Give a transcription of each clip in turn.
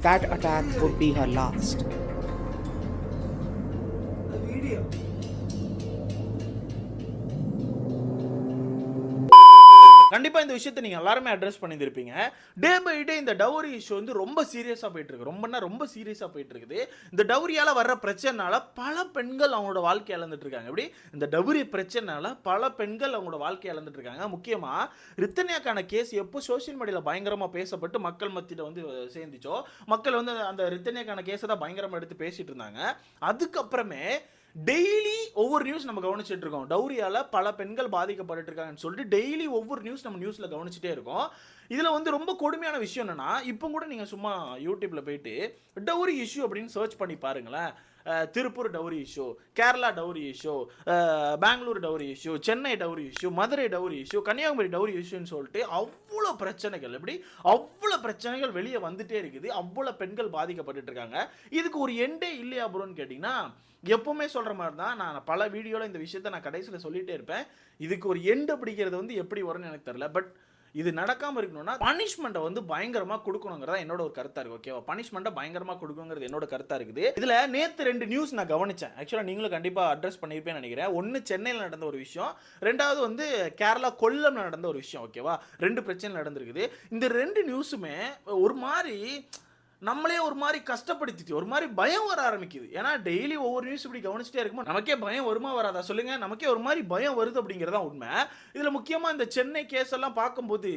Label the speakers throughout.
Speaker 1: That attack would be her last.
Speaker 2: கண்டிப்பாக இந்த விஷயத்தை நீங்கள் எல்லாருமே அட்ரஸ் பண்ணியிருப்பீங்க டே பை டே இந்த டவுரி இஷ்யூ வந்து ரொம்ப சீரியஸாக போயிட்டு இருக்கு ரொம்பனா ரொம்ப சீரியஸாக போயிட்டு இருக்குது இந்த டவுரியால் வர்ற பிரச்சனைனால பல பெண்கள் அவங்களோட வாழ்க்கை இழந்துட்டு இருக்காங்க எப்படி? இந்த டவுரி பிரச்சனைனால பல பெண்கள் அவங்களோட வாழ்க்கை இழந்துட்டு இருக்காங்க முக்கியமாக ரித்தன்யாக்கான கேஸ் எப்போ சோஷியல் மீடியாவில் பயங்கரமாக பேசப்பட்டு மக்கள் மத்தியில் வந்து சேர்ந்துச்சோ மக்கள் வந்து அந்த ரித்தன்யாக்கான கேஸை தான் பயங்கரமாக எடுத்து பேசிட்டு இருந்தாங்க. அதுக்கப்புறமே டெய்லி ஒவ்வொரு நியூஸ் நம்ம கவனிச்சுட்டு இருக்கோம். டௌரியால பல பெண்கள் பாதிக்கப்பட்டு இருக்காங்கன்னு சொல்லிட்டு டெய்லி ஒவ்வொரு நியூஸ் நம்ம நியூஸ்ல கவனிச்சுட்டே இருக்கோம். இதுல வந்து ரொம்ப கொடுமையான விஷயம் என்னன்னா இப்போ கூட நீங்க சும்மா யூடியூப்ல போயிட்டு டௌரி இஷ்யூ அப்படின்னு சர்ச் பண்ணி பாருங்களேன். Tiruppur dowry issue Kerala dowry issue Bangalore dowry issue Chennai dowry issue Madurai dowry issue Kanyakumari dowry இஷ்யூன்னு சொல்லிட்டு அவ்வளோ பிரச்சனைகள் எப்படி? அவ்வளோ பிரச்சனைகள் வெளியே வந்துட்டே இருக்குது. அவ்வளோ பெண்கள் பாதிக்கப்பட்டுட்டு இருக்காங்க. இதுக்கு ஒரு எண்டே இல்லையா ப்ரோன்னு கேட்டிங்கன்னா எப்பவுமே சொல்கிற மாதிரி தான். நான் பல வீடியோவில் இந்த விஷயத்த நான் கடைசியில் சொல்லிகிட்டே இருப்பேன். இதுக்கு ஒரு எண்டு பிடிக்கிறது வந்து எப்படி வரும்னு எனக்கு தெரியல. பட் இது நடக்காம இருக்கணும்னா பனிஷ்மெண்ட்டை வந்து பயங்கரமா கொடுக்கணுங்கிறதா என்னோட ஒரு கருத்தா இருக்கு ஓகேவா பனிஷ்மெண்ட்டை பயங்கரமா கொடுக்கணுங்கிறது என்னோட கருத்தா இருக்குது. இதுல நேத்து ரெண்டு நியூஸ் நான் கவனிச்சேன். ஆக்சுவலா நீங்களும் கண்டிப்பா அட்ரஸ் பண்ணியிருப்பேன்னு நினைக்கிறேன். ஒன்னு சென்னையில் நடந்த ஒரு விஷயம் ரெண்டாவது வந்து கேரளா கொல்லம்ல நடந்த ஒரு விஷயம் ஓகேவா ரெண்டு பிரச்சனை நடந்திருக்குது. இந்த ரெண்டு நியூஸுமே ஒரு மாதிரி நம்மளே ஒரு மாதிரி கஷ்டப்படுத்திட்டு ஒரு மாதிரி பயம் வர ஆரம்பிக்குது. ஏன்னா டெய்லி ஒவ்வொரு நியூஸ் இப்படி கவனிச்சுட்டே இருக்கும் நமக்கே பயம் வருமா வராதா? சொல்லுங்க. நமக்கே ஒரு மாதிரி பயம் வருது அப்படிங்கிறதா உண்மை. இதில் முக்கியமாக இந்த சென்னை கேஸ் எல்லாம் பார்க்கும்போது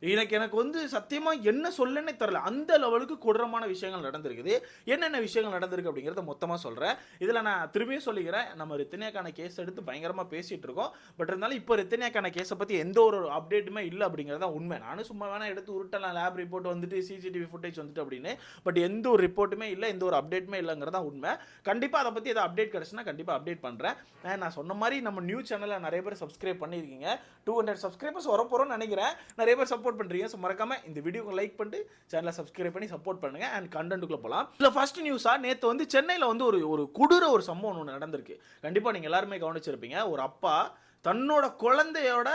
Speaker 2: எனக்கு எனக்கு வந்து சத்தியமா என்ன சொல்லனே தெரில அந்த லெவலுக்கு கொடூரமான விஷயங்கள் நடந்திருக்குது. என்னென்ன விஷயங்கள் நடந்திருக்கு அப்படிங்கிறத மொத்தமாக சொல்கிறேன் இதில் நான் திரும்பியும் சொல்லிக்கிறேன். நம்ம ரித்தனியாக்கான கேஸ் எடுத்து பயங்கரமாக பேசிகிட்டு இருக்கோம். பட் இருந்தாலும் இப்போ ரித்தனியாக்கான கேஸை பற்றி எந்த ஒரு அப்டேட்டுமே இல்லை அப்படிங்கிறதா உண்மை. நானும் சும்மா வேணால் எடுத்து உருட்டலாம். லேப் ரிப்போர்ட் வந்துட்டு சிசிடிவி ஃபுட்டேஜ் வந்துட்டு அப்படின்னு. பட் எந்த ஒரு ரிப்போர்ட்டுமே இல்லை எந்த ஒரு அப்டேட்டுமே இல்லைங்கிறதா உண்மை. கண்டிப்பாக அதை பற்றி ஏதாவது அப்டேட் கிடச்சுன்னா கண்டிப்பாக அப்டேட் பண்ணுறேன் நான் சொன்ன மாதிரி நம்ம நியூஸ் சேனலில் நிறைய பேர் சப்ஸ்கிரைப் பண்ணியிருக்கீங்க. டூ ஹண்ட்ரட் சப்ஸ்கிரைபர்ஸ் வரப்போகிறோம்னு நினைக்கிறேன். நிறைய பேர் சப்போர்ட் பண்ணுறீங்க ஸோ மறக்காமல் இந்த வீடியோக்கு லைக் பண்ணிட்டு சேனலை சப்ஸ்கிரைப் பண்ணி சப்போர்ட் பண்ணுங்கள் அண்ட் கண்டென்ட்டுக்குள்ளே போகலாம் இல்லை ஃபர்ஸ்ட் நியூஸாக நேற்று வந்து சென்னையில் வந்து ஒரு ஒரு கொடூர ஒரு சம்பவம் ஒன்று நடந்திருக்கு. கண்டிப்பாக நீங்கள் எல்லாருமே கவனிச்சிருப்பீங்க. ஒரு அப்பா தன்னோட குழந்தையோட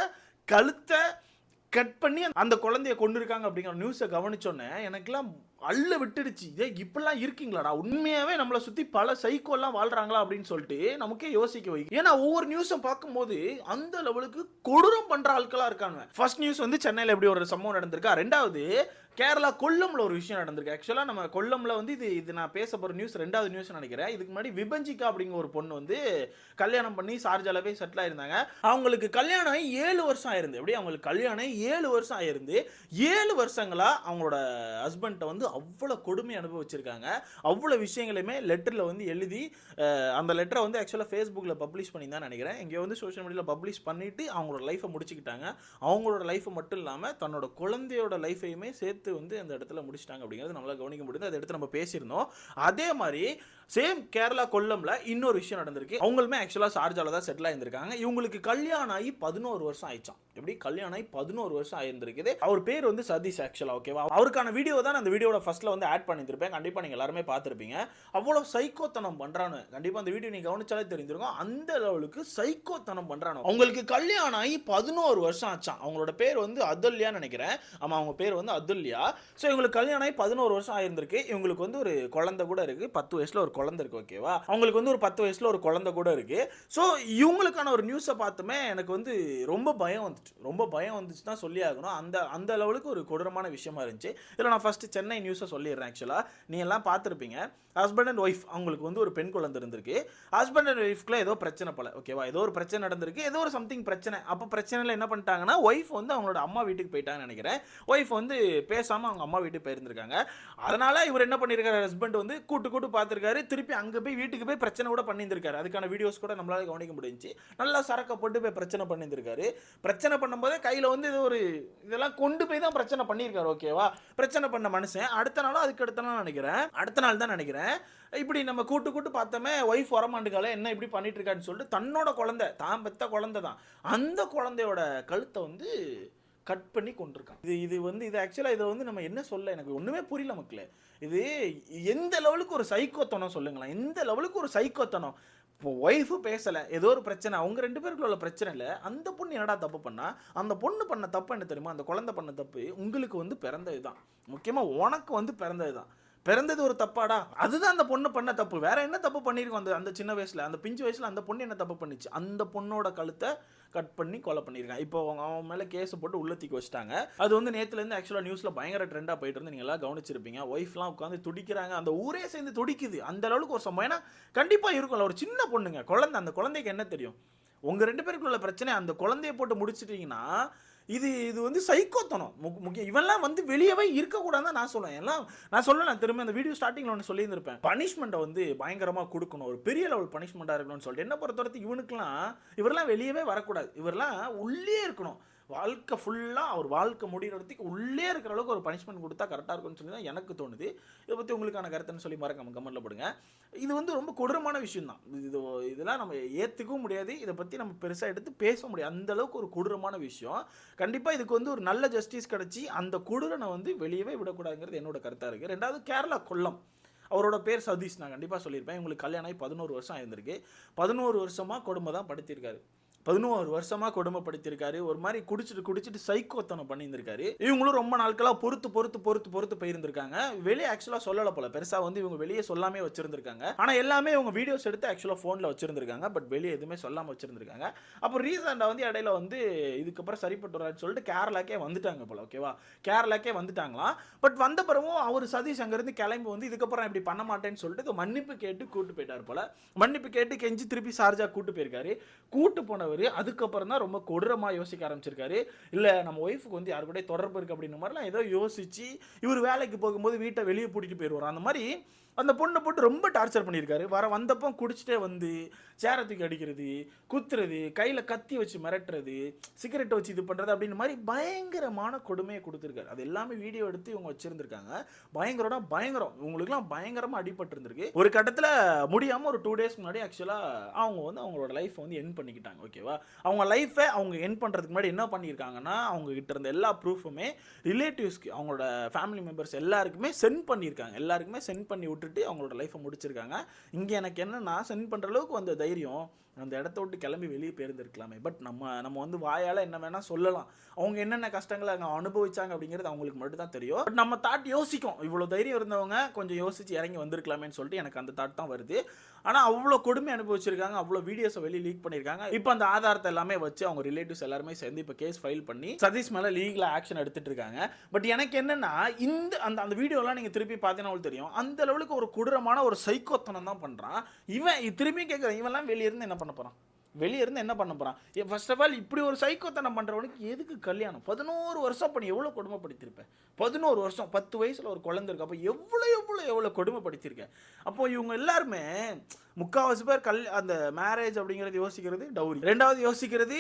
Speaker 2: கழுத்தை கட் பண்ணி அந்த குழந்தைய கொண்டு இருக்காங்க அப்படிங்கிற நியூஸை கவனிச்சோன்னே எனக்குலாம் அள்ள விட்டுடுச்சு. இதே இப்படிலாம் இருக்கீங்களாடா? உண்மையாவே நம்மளை சுத்தி பல சைக்கோலாம் வாழ்றாங்களா அப்படின்னு சொல்லிட்டு நமக்கே யோசிக்க வைக்கும் ஏன்னா ஒவ்வொரு நியூஸும் பார்க்கும்போது அந்த லெவலுக்கு கொடூரம் பண்ற ஆட்களா இருக்காங்க ஃபர்ஸ்ட் நியூஸ் வந்து சென்னையில் எப்படி ஒரு சம்பவம் நடந்திருக்கா? ரெண்டாவது கேரளா கொல்லம்ல ஒரு விஷயம் நடந்திருக்கு. ஆக்சுவலாக நம்ம கொல்லம்ல வந்து இது இது நான் பேச போகிற நியூஸ் ரெண்டாவது நியூஸ் நினைக்கிறேன். இதுக்கு முன்னாடி விபஞ்சிகா அப்படிங்கிற ஒரு பொண்ணு வந்து கல்யாணம் பண்ணி சார்ஜால போய் செட்டில் ஆயிருந்தாங்க. அவங்களுக்கு கல்யாணம் ஆகி ஏழு வருஷம் ஆயிருந்து எப்படி அவங்களுக்கு கல்யாணம் ஆகி ஏழு வருஷம் ஆயிருந்து ஏழு வருஷங்களா அவங்களோட ஹஸ்பண்ட்டை வந்து அவ்வளோ கொடுமை அனுபவிச்சிருக்காங்க. அவ்வளோ விஷயங்களையுமே லெட்டரில் வந்து எழுதி அந்த லெட்டரை வந்து ஆக்சுவலாக ஃபேஸ்புக்கில் பப்ளிஷ் பண்ணி தான் நினைக்கிறேன். இங்கே வந்து சோஷியல் மீடியாவில் பப்ளிஷ் பண்ணிட்டு அவங்களோட லைஃப்பை முடிச்சுக்கிட்டாங்க. அவங்களோட லைஃப்பை மட்டும் இல்லாமல் தன்னோட குழந்தையோட லைஃபையுமே சேர்த்து வந்து அந்த இடத்துல முடிச்சிட்டாங்க அப்படிங்கிறது நம்மளால கவனிக்க முடியுது. அதை எடுத்து நம்ம பேசியிருந்தோம். அதே மாதிரி சேம் கேரளா கொல்லம்ல இன்னொரு விஷயம் நடந்திருக்கு. அவங்களுமே ஆக்சுவலாக சார்ஜால தான் செட்டில் ஆயிருந்திருக்காங்க. இவங்களுக்கு கல்யாணம் ஆகி பதினோரு வருஷம் ஆயிடுச்சான் எப்படி? கல்யாணம் ஆகி பதினோரு வருஷம் ஆயிருந்திருக்குது. அவர் பேர் வந்து சதீஷ் ஆக்சுவலா ஓகேவா அவருக்கான வீடியோ தான் அந்த வீடியோட ஃபர்ஸ்ட்ல வந்து ஆட் பண்ணியிருப்பேன் கண்டிப்பா நீங்க எல்லாருமே பார்த்துருப்பீங்க. அவ்வளவு சைக்கோத்தனம் பண்றானு. கண்டிப்பா அந்த வீடியோ நீங்க கவனிச்சாலே தெரிஞ்சிருக்கும். அந்த லெவலுக்கு சைக்கோத்தனம் பண்றானு. அவங்களுக்கு கல்யாணம் ஆகி பதினோரு வருஷம் ஆச்சான் அவங்களோட பேர் வந்து அதுல்யா நினைக்கிறேன். ஆமா அவங்க பேர் வந்து அதுல்யா. ஸோ இவங்களுக்கு கல்யாணம் ஆகி பதினோரு வருஷம் ஆயிருந்திருக்கு. இவங்களுக்கு வந்து ஒரு குழந்தை கூட இருக்கு. பத்து வயசுல ஒரு குழந்தை இருக்கு ஓகேவா அவங்களுக்கு வந்து ஒரு பத்து வயசுல ஒரு குழந்தை கூட இருக்கு. ஸோ இவங்களுக்கான ஒரு நியூஸை பார்த்துமே எனக்கு வந்து ரொம்ப பயம் வந்துச்சு. ரொம்ப பயம் வந்துச்சு தான் சொல்லி ஆகணும். அந்த அந்த லெவலுக்கு ஒரு கொடூரமான விஷயமா இருந்துச்சு. இதில் நான் ஃபர்ஸ்ட் சென்னை நியூஸை சொல்லிடுறேன் ஆக்சுவலாக நீ எல்லாம் பார்த்துருப்பீங்க. ஹஸ்பண்ட் அண்ட் ஒய்ஃப் அவங்களுக்கு வந்து ஒரு பெண் குழந்தை இருந்திருக்கு. ஹஸ்பண்ட் அண்ட் ஒய்ஃப்குள்ள ஏதோ பிரச்சனை போல ஓகேவா ஏதோ ஒரு பிரச்சனை நடந்திருக்கு. ஏதோ ஒரு சம்திங் பிரச்சனை. அப்போ பிரச்சனையில் என்ன பண்ணிட்டாங்கன்னா ஒய்ஃப் வந்து அவங்களோட அம்மா வீட்டுக்கு போயிட்டாங்கன்னு நினைக்கிறேன். ஒய்ஃப் வந்து பேசாமல் அவங்க அம்மா வீட்டுக்கு போயிருந்திருக்காங்க. அதனால இவர் என்ன பண்ணியிருக்காரு ஹஸ்பண்ட் வந்து கூட்டு கூட்டு பார்த்துருக்காரு. திருப்பி அங்கே போய் வீட்டுக்கு போய் பிரச்சனை கூட பண்ணியிருந்திருக்காரு. அதுக்கான வீடியோஸ் கூட நம்மளால கவனிக்க முடிஞ்சு நல்லா சரக்கை போட்டு போய் பிரச்சனை பண்ணியிருந்திருக்காரு. பிரச்சனை பண்ணும்போதே கையில் வந்து இது ஒரு இதெல்லாம் கொண்டு போய் தான் பிரச்சனை பண்ணியிருக்காரு ஓகேவா பிரச்சனை பண்ண மனுஷன். அடுத்த நாளும் அதுக்கு அடுத்த நாள் நினைக்கிறேன். அடுத்த நாள் தான் நினைக்கிறேன். இப்படி நம்ம கூட்டு கூட்டு பார்த்தோமே ஒய்ஃப் வரமாட்டுக்கால என்ன இப்படி பண்ணிட்டு இருக்கான்னு சொல்லிட்டு தன்னோட குழந்தை தான் பெத்த குழந்தை தான் அந்த குழந்தையோட கழுத்தை வந்து கட் பண்ணி கொண்டிருக்கான். இது இது வந்து இது ஆக்சுவலாக இதை வந்து நம்ம என்ன சொல்ல எனக்கு ஒன்றுமே புரியல மக்களே. இது எந்த லெவலுக்கு ஒரு சைக்கோத்தனம் சொல்லுங்களேன். எந்த லெவலுக்கு ஒரு சைக்கோத்தனம்? இப்போ ஒய்ஃபு பேசலை ஏதோ ஒரு பிரச்சனை அவங்க ரெண்டு பேருக்குள்ள உள்ள பிரச்சனை இல்லை. அந்த பொண்ணு என்னடா தப்பு பண்ணா? அந்த பொண்ணு பண்ண தப்பு என்ன தெரியுமா? அந்த குழந்தை பண்ண தப்பு உங்களுக்கு வந்து பிறந்தது தான் முக்கியமாக உனக்கு வந்து பிறந்தது தான் பிறந்தது ஒரு தப்பாடா? அதுதான் அந்த பொண்ணு பண்ண தப்பு. வேற என்ன தப்பு பண்ணியிருக்கோம் அந்த அந்த சின்ன வயசுல? அந்த பிஞ்சு வயசுல அந்த பொண்ணு என்ன தப்பு பண்ணிச்சு? அந்த பொண்ணோட கழுத்தை கட் பண்ணி கொலை பண்ணியிருக்காங்க. இப்போ அவங்க அவன் மேலே கேஸ் போட்டு உள்ள தூக்கி வச்சுட்டாங்க. அது வந்து நேற்றுலேருந்து ஆக்சுவலாக நியூஸில் பயங்கர ட்ரெண்டாக போயிட்டு இருந்து நீங்கள் எல்லாம் கவனிச்சிருப்பீங்க. ஒய்ஃப்லாம் உட்காந்து துடிக்கிறாங்க. அந்த ஊரே சேர்ந்து துடிக்குது. அந்த அளவுக்கு ஒரு சம்பவம். ஏன்னா கண்டிப்பாக இருக்கும்ல. ஒரு சின்ன பொண்ணுங்க குழந்தை அந்த குழந்தைக்கு என்ன தெரியும்? உங்கள் ரெண்டு பேருக்குள்ள பிரச்சனை அந்த குழந்தைய போட்டு முடிச்சிட்டிங்கன்னா இது இது வந்து சைக்கோத்தனம். முக்கியம் இவெல்லாம் வந்து வெளியவே இருக்கக்கூடாதுன்னு நான் சொல்லுவேன் எல்லாம் நான் நான் திரும்ப இந்த வீடியோ ஸ்டார்டிங்கில் ஒன்று சொல்லியிருந்திருப்பேன். பனிஷ்மெண்ட்டை வந்து பயங்கரமாக கொடுக்கணும். ஒரு பெரிய லெவல் பனிஷ்மெண்ட்டாக இருக்கணும்னு சொல்லிட்டு. என்ன பொறுத்தவரைக்கும் இவனுக்குலாம் இவரெல்லாம் வெளியவே வரக்கூடாது. இவரெல்லாம் உள்ளே இருக்கணும். வாழ்க்கை ஃபுல்லாக அவர் வாழ்க்கை முடிகிறதுக்கு உள்ளே இருக்கிற அளவுக்கு ஒரு பனிஷ்மெண்ட் கொடுத்தா கரெக்டாக இருக்கும்னு சொல்லி தான் எனக்கு தோணுது. இதை பற்றி உங்களுக்கான கருத்துன்னு சொல்லி மறக்காம கமெண்ட்டில் போடுங்க. இது வந்து ரொம்ப கொடூரமான விஷயம் தான். இது இதெல்லாம் நம்ம ஏற்றுக்கவும் முடியாது. இதை பற்றி நம்ம பெருசாக எடுத்து பேச முடியாது. அந்த அளவுக்கு ஒரு கொடூரமான விஷயம். கண்டிப்பாக இதுக்கு வந்து ஒரு நல்ல ஜஸ்டிஸ் கிடச்சி அந்த கொடூரனை வந்து வெளியவே விடக்கூடாதுங்கிறது என்னோட கருத்தாக இருக்குது ரெண்டாவது கேரளா கொல்லம். அவரோட பேர் சதீஷ். நான் கண்டிப்பாக சொல்லியிருப்பேன். இவங்களுக்கு கல்யாணம் ஆகி பதினோரு வருஷம் ஆயிருந்திருக்கு. பதினோரு வருஷமாக கொடுமை தான் படுத்திருக்காரு. பதினோரு வருஷமா கொடுமைப்படுத்தியிருக்காரு. ஒரு மாதிரி குடிச்சிட்டு குடிச்சிட்டு சைக்கோத்தனம் பண்ணியிருந்திருக்காரு. இவங்களும் ரொம்ப நாட்களாக பொறுத்து பொறுத்து பொறுத்து பொறுத்து போயிருந்திருக்காங்க. வெளியே ஆக்சுவலாக சொல்லல போல. பெருசா வந்து இவங்க வெளியே சொல்லாமே வச்சிருந்திருக்காங்க. ஆனால் எல்லாமே இவங்க வீடியோஸ் எடுத்து ஆக்சுவலாக ஃபோனில் வச்சிருந்திருக்காங்க. பட் வெளியே எதுவுமே சொல்லாமல் வச்சிருந்திருக்காங்க. அப்போ ரீசெண்டாக வந்து இடையில வந்து இதுக்கப்புறம் சரிப்பட்டு வரான்னு சொல்லிட்டு கேரளாக்கே வந்துட்டாங்க போல ஓகேவா கேரளாக்கே வந்துட்டாங்களாம். பட் வந்த பிறவும் அவர் சதீஷ் அங்கேருந்து கிளம்பி வந்து இதுக்கப்புறம் இப்படி பண்ண மாட்டேன்னு சொல்லிட்டு மன்னிப்பு கேட்டு கூட்டு போயிட்டார் போல. மன்னிப்பு கேட்டு கெஞ்சி திருப்பி சார்ஜா கூட்டு போயிருக்காரு. கூட்டு அவர் அதுக்கப்புறம் தான் ரொம்ப கொடூரமாக யோசிக்க ஆரம்பிச்சிருக்காரு. இல்லை நம்ம ஒய்ஃபுக்கு வந்து யாரு கூட தொடர்பு இருக்குது அப்படின்ற மாதிரிலாம் ஏதோ யோசித்து இவர் வேலைக்கு போகும்போது வீட்டை வெளியே பூட்டிட்டு போயிடுவார். அந்த மாதிரி அந்த பொண்ணை போட்டு ரொம்ப டார்ச்சர் பண்ணியிருக்காரு. வர வந்தப்போ குடிச்சிட்டே வந்து சேரை தூக்கி அடிக்கிறது குத்துறது கையில் கத்தி வச்சு மிரட்டுறது சிகரெட்டை வச்சு இது பண்ணுறது அப்படின்ற மாதிரி பயங்கரமான கொடுமையை கொடுத்துருக்காரு. அது எல்லாமே வீடியோ எடுத்து இவங்க வச்சுருந்துருக்காங்க. பயங்கரம்னா பயங்கரம். இவங்களுக்குலாம் பயங்கரமாக அடிபட்டு இருந்திருக்கு ஒரு கட்டத்தில் முடியாமல் ஒரு டூ டேஸ் முன்னாடி ஆக்சுவலாக அவங்க வந்து அவங்களோட லைஃப் வந்து என் பண்ணிக்கிட்டாங்க. ஓகே ஓகேவா? அவங்க லைஃப்பை அவங்க என் பண்ணுறதுக்கு முன்னாடி என்ன பண்ணியிருக்காங்கன்னா அவங்கக்கிட்ட இருந்த எல்லா ப்ரூஃபுமே ரிலேட்டிவ்ஸ்க்கு அவங்களோட ஃபேமிலி மெம்பர்ஸ் எல்லாருக்குமே சென்ட் பண்ணியிருக்காங்க. எல்லாருக்குமே சென்ட் பண்ணி விட்டுட்டு அவங்களோட லைஃப்பை முடிச்சிருக்காங்க. இங்கே எனக்கு என்னென்னா சென்ட் பண்ணுற அளவுக்கு வந்த தைரியம் அந்த இடத்த விட்டு கிளம்பி வெளியே போயிருந்துருக்கலாமே. பட் நம்ம நம்ம வந்து வாயால் என்ன வேணால் சொல்லலாம். அவங்க என்னென்ன கஷ்டங்களை அங்கே அனுபவிச்சாங்க அப்படிங்கிறது அவங்களுக்கு மட்டும் தான் தெரியும். பட் நம்ம தாட் யோசிக்கும். இவ்வளோ தைரியம் இருந்தவங்க கொஞ்சம் யோசித்து இறங்கி வந்திருக்கலாமேன்னு சொல்லிட்டு எனக்கு அந்த தாட் தான் வருது. ஆனால் அவ்வளோ கொடுமை அனுபவிச்சிருக்காங்க. அவ்வளோ வீடியோஸை வெளியே லீக் பண்ணியிருக்காங்க இப்போ அந்த ஆதாரத்தை எல்லாமே வச்சு அவங்க ரிலேட்டிவ்ஸ் எல்லாருமே சேர்ந்து இப்போ கேஸ் ஃபைல் பண்ணி சதீஷ் மேலே லீகலாக ஆக்ஷன் எடுத்துட்டு இருக்காங்க. பட் எனக்கு என்னென்னா இந்த அந்த அந்த வீடியோலாம் நீங்கள் திருப்பி பார்த்தீங்கன்னா உங்களுக்கு தெரியும். அந்த லெவலுக்கு ஒரு கொடூரமான ஒரு சைக்கோத்தனம் தான் பண்ணுறான் இவன் திரும்பி கேட்குறேன் இவன்லாம் வெளியே இருந்து என்ன பண்ண போகிறான் வெளியே இருந்து என்ன பண்ண போகிறான் ஃபர்ஸ்ட் ஆஃப் ஆல் இப்படி ஒரு சைக்கோத்தனம் பண்ணுறவனுக்கு எதுக்கு கல்யாணம்? பதினோரு வருஷம் பண்ணி எவ்வளோ கொடுமைப்படுத்தியிருப்பேன் பதினோரு வருஷம் பத்து வயசில் ஒரு குழந்தை இருக்கு. அப்போ எவ்வளோ எவ்வளோ எவ்வளோ கொடுமைப்படுத்தியிருக்கேன் அப்போ இவங்க எல்லாருமே முக்கால்வாசி பேர் கல் அந்த மேரேஜ் அப்படிங்கிறது யோசிக்கிறது டவுரி ரெண்டாவது யோசிக்கிறது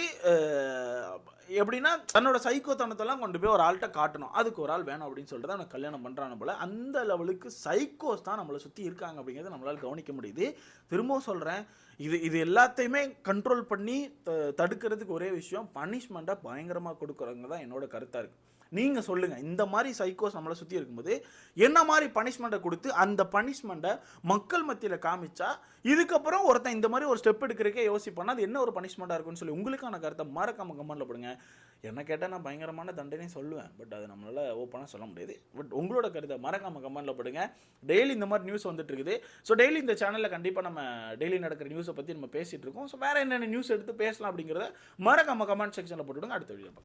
Speaker 2: எப்படின்னா தன்னோட சைக்கோத்தனத்தெல்லாம் கொண்டு போய் ஒரு ஆள்கிட்ட காட்டணும். அதுக்கு ஒரு ஆள் வேணும் அப்படின்னு சொல்லிட்டு தான் அவனை கல்யாணம் பண்ணுறாங்க போல் அந்த லெவலுக்கு சைக்கோஸ் தான் நம்மளை சுற்றி இருக்காங்க அப்படிங்கிறத நம்மளால் கவனிக்க முடியுது. திரும்பவும் சொல்கிறேன் இது இது எல்லாத்தையுமே கண்ட்ரோல் பண்ணி த- தடுக்கிறதுக்கு ஒரே விஷயம் பனிஷ்மெண்ட்டை பயங்கரமாக கொடுக்குறவங்க தான் என்னோட கருத்தாக இருக்குது நீங்கள் சொல்லுங்கள் இந்த மாதிரி சைக்கோஸ் நம்மளை சுற்றி இருக்கும்போது என்ன மாதிரி பனிஷ்மெண்ட்டை கொடுத்து அந்த பனிஷ்மெண்ட்டை மக்கள் மத்தியில் காமிச்சா இதுக்கப்புறம் ஒருத்தன் இந்த மாதிரி ஒரு ஸ்டெப் எடுக்கிறக்கே யோசிப்பானா அது என்ன ஒரு பனிஷ்மெண்ட்டாக இருக்குன்னு சொல்லி உங்களுக்கான கருத்தை மறக்காம கமெண்ட்டில் போடுங்க. என்ன கேட்டால் நான் பயங்கரமான தண்டனை சொல்லுவேன். பட் அது நம்மளால் ஓப்பனாக சொல்ல முடியாது. பட் உங்களோட கருத்தை மறக்காம கமெண்ட்டில் போடுங்க. டெய்லி இந்த மாதிரி நியூஸ் வந்துட்டு இருக்குது. ஸோ டெய்லி இந்த சேனலில் கண்டிப்பாக நம்ம டெய்லி நடக்கிற நியூஸை பற்றி நம்ம பேசிகிட்டு இருக்கோம். ஸோ வேறு என்னென்ன நியூஸ் எடுத்து பேசலாம் அப்படிங்கிறத மறக்காம கமெண்ட் செக்ஷனில் போட்டுவிடுங்க. அடுத்த வீடியோ